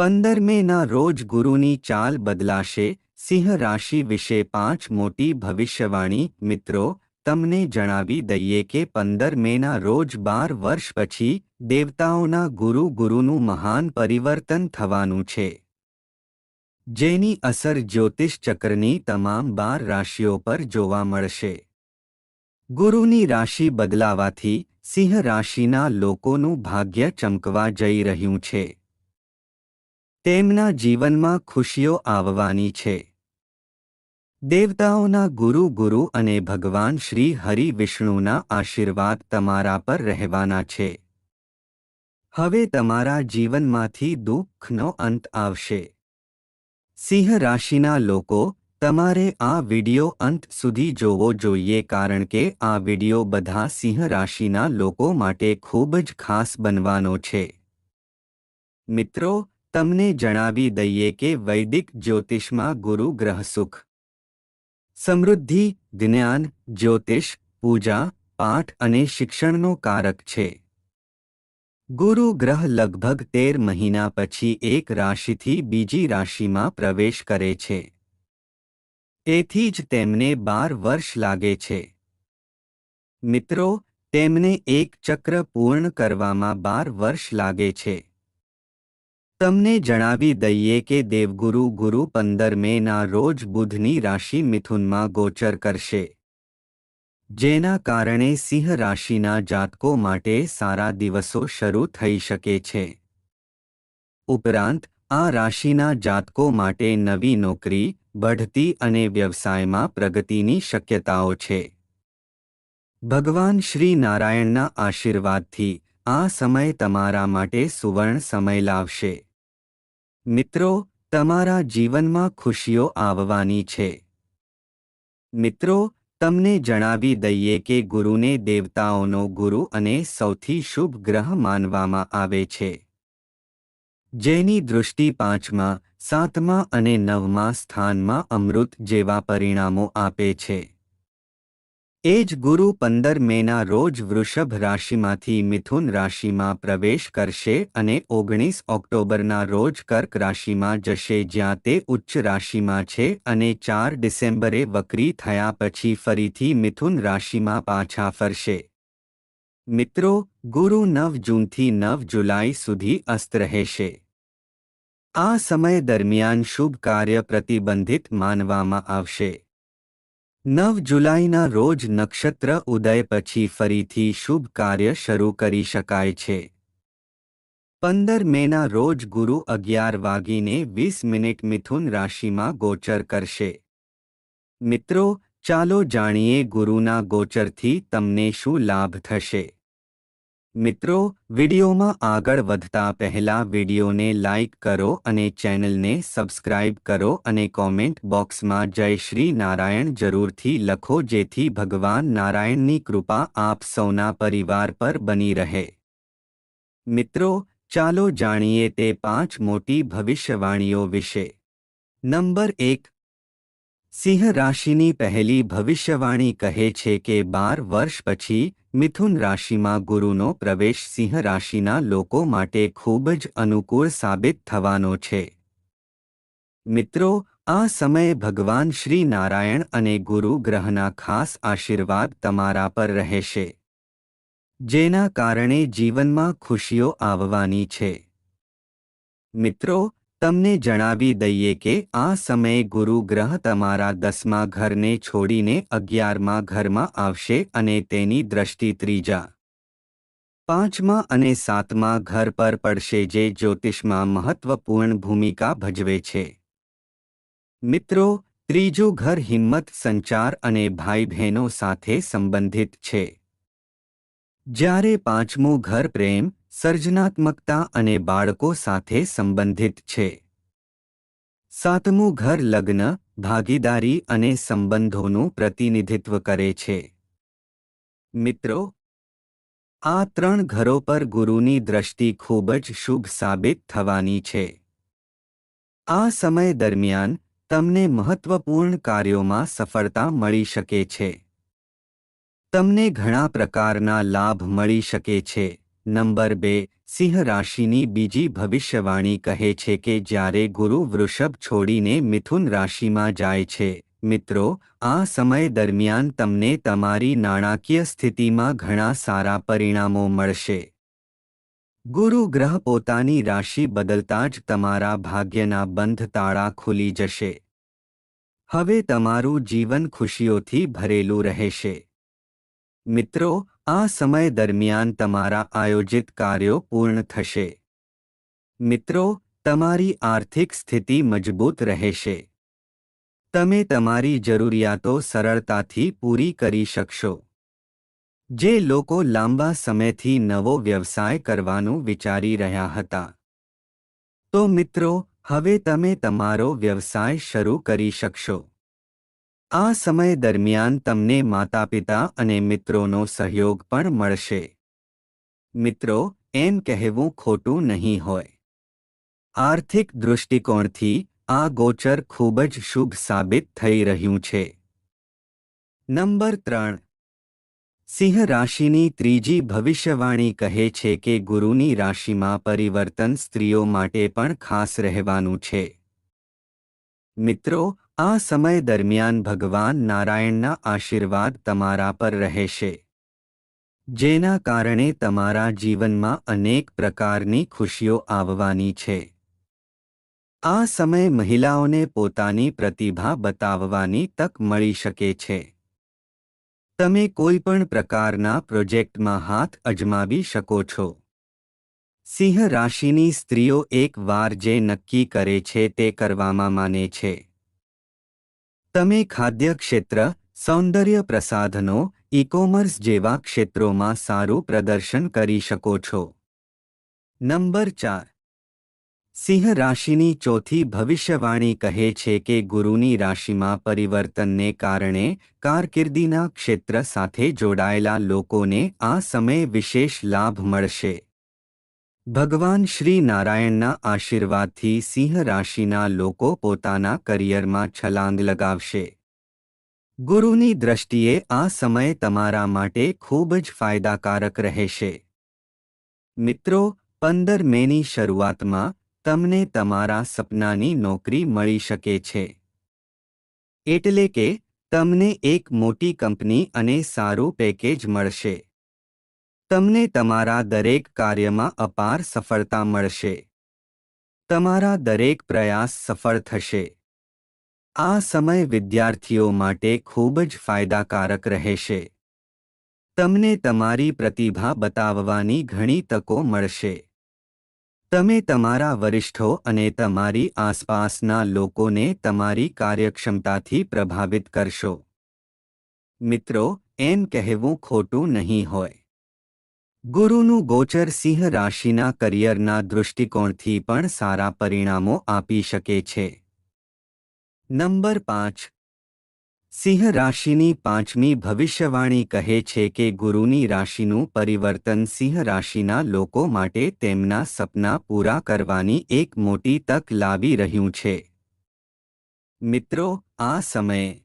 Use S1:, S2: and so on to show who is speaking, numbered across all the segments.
S1: પંદર મેના રોજ ગુરુની ચાલ બદલાશે, સિંહ રાશિ વિશે પાંચ મોટી ભવિષ્યવાણી. મિત્રો, તમને જણાવી દઈએ કે પંદર મેના રોજ બાર વર્ષ પછી દેવતાઓના ગુરુ ગુરુનું મહાન પરિવર્તન થવાનું છે. જેની અસર જ્યોતિષ ચક્રની તમામ બાર રાશિઓ પર જોવા મળશે. ગુરુની રાશિ બદલાવાથી સિંહ રાશિના લોકોનું ભાગ્ય ચમકવા જઈ રહ્યું છે. તેમના જીવનમાં ખુશીઓ આવવાની છે. દેવતાઓના ગુરુ ગુરુ અને ભગવાન શ્રી હરિ વિષ્ણુના આશીર્વાદ તમારા પર રહેવાના છે. હવે તમારા જીવનમાંથી દુઃખનો અંત આવશે. સિંહ રાશિના લોકો, તમારે આ વિડિયો અંત સુધી જોવો જોઈએ કારણ કે આ વિડિયો બધા સિંહ રાશિના લોકો માટે ખૂબ જ ખાસ બનવાનો છે. મિત્રો તમને જણાવી દઈએ કે વૈદિક જ્યોતિષમાં ગુરુ ગ્રહ સુખ. સમૃદ્ધિ, જ્ઞાન, જ્યોતિષ, પૂજા, પાઠ અને શિક્ષણનો કારક છે. ગુરુ ગ્રહ લગભગ તેર મહિના પછી એક રાશિથી બીજી રાશિમાં પ્રવેશ કરે છે. એથી જ તેમને બાર વર્ષ લાગે છે. મિત્રો, તેમને એક ચક્ર પૂર્ણ કરવામાં બાર વર્ષ લાગે છે. તમને જણાવી દઈએ કે દેવગુરુ ગુરુ પંદર મેના રોજ બુધની રાશિ મિથુનમાં ગોચર કરશે. જેના કારણે સિંહ રાશિના જાતકો માટે સારા દિવસો શરૂ થઈ શકે છે. ઉપરાંત, આ રાશિના જાતકો માટે નવી નોકરી, બઢતી અને વ્યવસાયમાં પ્રગતિની શક્યતાઓ છે. ભગવાન શ્રી નારાયણના આશીર્વાદથી આ સમય તમારા માટે સુવર્ણ સમય લાવશે. મિત્રો, તમારા જીવનમાં ખુશીઓ આવવાની છે. મિત્રો, તમને જણાવી દઈએ કે ગુરુને દેવતાઓનો ગુરુ અને સૌથી શુભ ગ્રહ માનવામાં આવે છે. જેની દૃષ્ટિ પાંચમા, સાતમા અને નવમા સ્થાનમાં અમૃત જેવા પરિણામો આપે છે. એ જ ગુરુ પંદર મેના રોજ વૃષભ રાશિમાંથી મિથુન રાશિમાં પ્રવેશ કરશે અને ઓગણીસ ઓક્ટોબરના રોજ કર્ક રાશિમાં જશે જ્યાં તે ઉચ્ચ રાશિમાં છે અને ચાર ડિસેમ્બરે વક્રી થયા પછી ફરીથી મિથુન રાશિમાં પાછા ફરશે. મિત્રો, ગુરુ નવ જૂનથી નવ જુલાઈ સુધી અસ્ત રહેશે. આ સમય દરમિયાન શુભ કાર્ય પ્રતિબંધિત માનવામાં આવશે. નવ જુલાઈના રોજ નક્ષત્ર ઉદય પછી ફરીથી શુભ કાર્ય શરૂ કરી શકાય છે. પંદર મેના રોજ ગુરુ અગિયાર વાગીને વીસ મિનિટ મિથુન રાશિમાં ગોચર કરશે. મિત્રો, ચાલો જાણીએ ગુરુના ગોચરથી તમને શું લાભ થશે. મિત્રો, વિડિયોમાં આગળ વધતા પહેલા વિડીયોને લાઇક કરો અને ચેનલને સબસ્ક્રાઇબ કરો અને કોમેન્ટ બોક્સમાં જય શ્રી નારાયણ જરૂરથી લખો જેથી ભગવાન નારાયણની કૃપા આપ સૌના પરિવાર પર બની રહે. મિત્રો, ચાલો જાણીએ તે પાંચ મોટી ભવિષ્યવાણીઓ વિશે. નંબર એક સિંહ રાશિની પહેલી ભવિષ્યવાણી કહે છે કે બાર વર્ષ પછી મિથુન રાશિમાં ગુરુનો પ્રવેશ સિંહ રાશિના લોકો માટે ખૂબ જ અનુકૂળ સાબિત થવાનો છે. મિત્રો, આ સમયે ભગવાન શ્રી નારાયણ અને ગુરુ ગ્રહના ખાસ આશીર્વાદ તમારા પર રહેશે. જેના કારણે જીવનમાં ખુશીઓ આવવાની છે. મિત્રો તમને જણાવી દઈએ કે આ સમયે ગુરુ ગ્રહ તમારા દસમા ઘરને છોડીને અગિયારમા ઘરમાં આવશે અને તેની દ્રષ્ટિ ત્રીજા, પાંચમા અને સાતમા ઘર પર પડશે જે જ્યોતિષમાં મહત્વપૂર્ણ ભૂમિકા ભજવે છે. મિત્રો, ત્રીજું ઘર હિંમત, સંચાર અને ભાઈ બહેનો સાથે સંબંધિત છે. જ્યારે પાંચમું ઘર પ્રેમ સર્જનાત્મકતા અને બાળકો સાથે સંબંધિત છે. સાતમું ઘર લગ્ન, ભાગીદારી અને સંબંધોનું પ્રતિનિધિત્વ કરે છે. મિત્રો, આ ત્રણ ઘરો પર ગુરુની દ્રષ્ટિ ખૂબ જ શુભ સાબિત થવાની છે. આ સમય દરમિયાન તમને મહત્વપૂર્ણ કાર્યોમાં સફળતા મળી શકે છે. તમને ઘણા પ્રકારના લાભ મળી શકે છે. નંબર બે, સિંહ રાશિની બીજી ભવિષ્યવાણી કહે છે કે જ્યારે ગુરુ વૃષભ છોડીને મિથુન રાશિમાં જાય છે, મિત્રો, આ સમય દરમિયાન તમને તમારી નાણાકીય સ્થિતિમાં ઘણા સારા પરિણામો મળશે. ગુરુ ગ્રહ પોતાની રાશિ બદલતા જ તમારા ભાગ્યના બંધ તાળા ખુલી જશે. હવે તમારું જીવન ખુશીઓથી ભરેલું રહેશે. મિત્રો, આ સમય દરમિયાન તમારા આયોજિત કાર્યો પૂર્ણ થશે. મિત્રો, તમારી આર્થિક સ્થિતિ મજબૂત રહેશે. તમે તમારી જરૂરિયાતો સરળતાથી પૂરી કરી શકશો. જે લોકો લાંબા સમયથી નવો વ્યવસાય કરવાનું વિચારી રહ્યા હતા. તો મિત્રો, હવે તમે તમારો વ્યવસાય શરૂ કરી શકશો. આ સમય દરમિયાન તમને માતાપિતા અને મિત્રોનો સહયોગ પણ મળશે. મિત્રો, એમ કહેવું ખોટું નહીં હોય. આર્થિક દૃષ્ટિકોણથી આ ગોચર ખૂબ જ શુભ સાબિત થઈ રહ્યું છે. નંબર ત્રણ. સિંહ રાશિની ત્રીજી ભવિષ્યવાણી કહે છે કે ગુરુની રાશિમાં પરિવર્તન સ્ત્રીઓ માટે પણ ખાસ રહેવાનું છે. મિત્રો આ સમય દરમિયાન ભગવાન નારાયણના આશીર્વાદ તમારા પર રહેશે. જેના કારણે તમારા જીવનમાં અનેક પ્રકારની ખુશીઓ આવવાની છે. આ સમય મહિલાઓને પોતાની પ્રતિભા બતાવવાની તક મળી શકે છે. તમે કોઈ પણ પ્રકારના પ્રોજેક્ટમાં હાથ અજમાવી શકો છો. સિંહ રાશિની સ્ત્રીઓ એક વાર જે નક્કી કરે છે તે કરવામાં માને છે. તમે ખાદ્ય ક્ષેત્ર સૌંદર્ય પ્રસાધનો ઇકોમર્સ જેવા ક્ષેત્રોમાં સારું પ્રદર્શન કરી શકો છો. નંબર ચાર. સિંહ રાશિની ચોથી ભવિષ્યવાણી કહે છે કે ગુરુની રાશિમાં પરિવર્તનને કારણે કારકિર્દીના ક્ષેત્ર સાથે જોડાયેલા લોકોને આ સમયે વિશેષ લાભ મળશે. ભગવાન શ્રી નારાયણના આશીર્વાદથી સિંહ રાશિના લોકો પોતાના કરિયરમાં છલાંગ લગાવશે. ગુરુની દ્રષ્ટિએ આ સમય તમારા માટે ખૂબ જ ફાયદાકારક રહેશે. મિત્રો, પંદર મેની શરૂઆતમાં તમને તમારા સપનાની નોકરી મળી શકે છે. એટલે કે, તમને એક મોટી કંપની અને સારું પેકેજ મળશે. તમને તમારા દરેક કાર્યમાં અપાર સફળતા મળશે. તમારા દરેક પ્રયાસ સફળ થશે. આ સમય વિદ્યાર્થીઓ માટે ખૂબ જ ફાયદાકારક રહેશે. તમને તમારી પ્રતિભા બતાવવાની ઘણી તકો મળશે. તમે તમારા વરિષ્ઠો અને તમારી આસપાસના લોકોને તમારી કાર્યક્ષમતાથી પ્રભાવિત કરશો. મિત્રો, એમ કહેવું ખોટું નહીં હોય. ગુરુનું ગોચર સિંહ રાશિના કરિયરના દૃષ્ટિકોણથી પણ સારા પરિણામો આપી શકે છે. નંબર પાંચ. સિંહ રાશિની પાંચમી ભવિષ્યવાણી કહે છે કે ગુરુની રાશિનું પરિવર્તન સિંહ રાશિના લોકો માટે તેમના સપના પૂરા કરવાની એક મોટી તક લાવી રહ્યું છે. મિત્રો, આ સમયે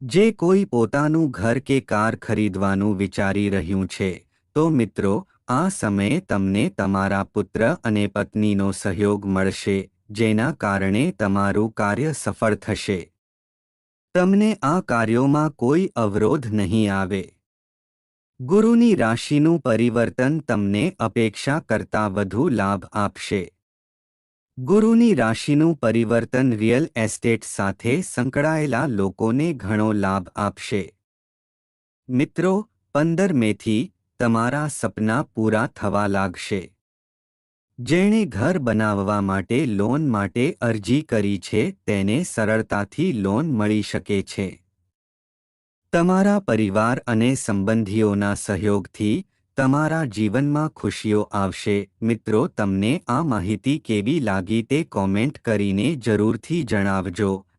S1: જે કોઈ પોતાનું ઘર કે કાર ખરીદવાનું વિચારી રહ્યું છે તો મિત્રો, આ સમયે તમને તમારા પુત્ર અને પત્નીનો સહયોગ મળશે, જેના કારણે તમારું કાર્ય સફળ થશે. તમને આ કાર્યોમાં કોઈ અવરોધ નહીં આવે. ગુરુની રાશિનું પરિવર્તન તમને અપેક્ષા કરતાં વધુ લાભ આપશે. ગુરુની રાશિનું પરિવર્તન રિયલ એસ્ટેટ સાથે સંકળાયેલા લોકોને ઘણો લાભ આપશે. મિત્રો, પંદર મેથી તમારા સપના પૂરા થવા લાગશે. જેણે ઘર બનાવવા માટે લોન માટે અરજી કરી છે, તેને સરળતાથી લોન મળી શકે છે. તમારા પરિવાર અને સંબંધીઓના સહયોગથી તમારા જીવનમાં ખુશીઓ આવશે. મિત્રો, તમને આ માહિતી કેવી લાગી તે કોમેન્ટ કરીને જરૂરથી જણાવજો.